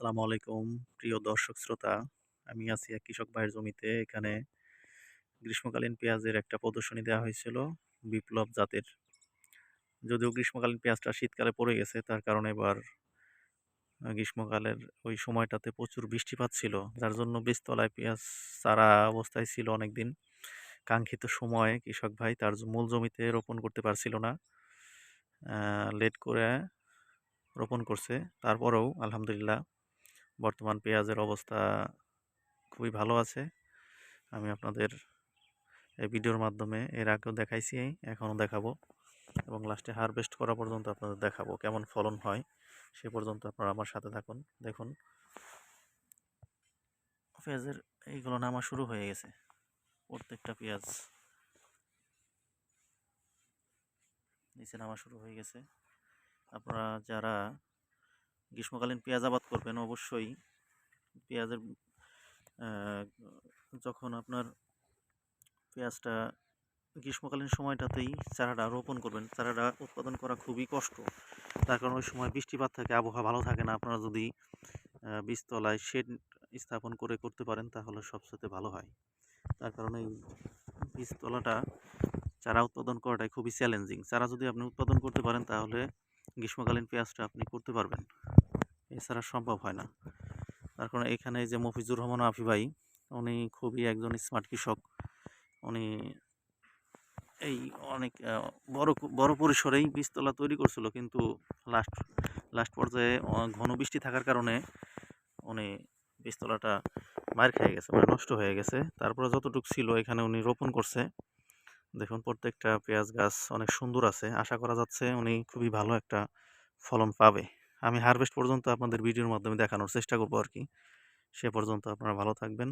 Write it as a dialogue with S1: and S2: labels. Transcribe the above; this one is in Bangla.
S1: আসসালামু আলাইকুম। প্রিয় দর্শক শ্রোতা, আমি আছি এক কৃষক ভাইয়ের জমিতে। এখানে গ্রীষ্মকালীন পেঁয়াজের একটা প্রদর্শনী দেওয়া হয়েছিল, বিপ্লব জাতের। যদিও গ্রীষ্মকালীন পেঁয়াজটা শীতকালে পড়ে গেছে, তার কারণে এবার গ্রীষ্মকালের ওই সময়টাতে প্রচুর বৃষ্টিপাত ছিল। যার জন্য বীজতলায় পেঁয়াজ চারা অবস্থায় ছিল অনেকদিন। কাঙ্ক্ষিত সময়ে কৃষক ভাই তার মূল জমিতে রোপণ করতে পারছিল না। লেট করে রোপণ করছে। তারপরেও আলহামদুলিল্লাহ বর্তমান পেঁয়াজের অবস্থা খুবই ভালো আছে। আমি আপনাদের এই ভিডিওর মাধ্যমে এর আগেও দেখাইছি, এখনও দেখাবো এবং লাস্টে হারভেস্ট করা পর্যন্ত আপনাদের দেখাবো কেমন ফলন হয়, সে পর্যন্ত আপনারা আমার সাথে থাকুন। দেখুন, পেঁয়াজের এইগুলো নামা শুরু হয়ে গেছে। প্রত্যেকটা পেঁয়াজ নিচে নামা শুরু হয়ে গেছে। আপনারা যারা গ্রীষ্মকালীন পেঁয়াজ আবাদ করবেন অবশ্যই। পেঁয়াজের যখন আপনার পেঁয়াজটা গ্রীষ্মকালীন সময়টাতেই চারাটা রোপণ করবেন, চারাটা উৎপাদন করা খুবই কষ্ট। তার কারণ ওই সময় বৃষ্টিপাত থাকে, আবহাওয়া ভালো থাকে না। আপনারা যদি বীজতলায় শেড স্থাপন করে করতে পারেন, তাহলে সবচেয়ে ভালো হয়। তার কারণে এই বীজতলাটা চারা উৎপাদন করাটাই খুবই চ্যালেঞ্জিং চারা যদি আপনি উৎপাদন করতে পারেন, তাহলে গ্রীষ্মকালীন পেঁয়াজটা আপনি করতে পারবেন। এছাড়া সম্ভব হয় না। তার কারণে এখানে যে মফিজুর রহমান আফি ভাই, উনি খুবই একজন স্মার্ট কৃষক। উনি এই অনেক বড় বড় পরিসরেই বীজতলা তৈরি করছিল, কিন্তু লাস্ট লাস্ট পর্যায়ে ঘন বৃষ্টি থাকার কারণে উনি বীজতলাটা মার খেয়ে গেছে মানে নষ্ট হয়ে গেছে। তারপরে যতটুকু ছিল, এখানে উনি রোপণ করছে। দেখুন, প্রত্যেকটা পেঁয়াজ গাছ অনেক সুন্দর আছে। আশা করা যাচ্ছে উনি খুবই ভালো একটা ফলন পাবে। আমি হারভেস্ট পর্যন্ত আপনাদের ভিডিওর মাধ্যমে দেখানোর চেষ্টা করব আর কি সে পর্যন্ত আপনারা ভালো থাকবেন।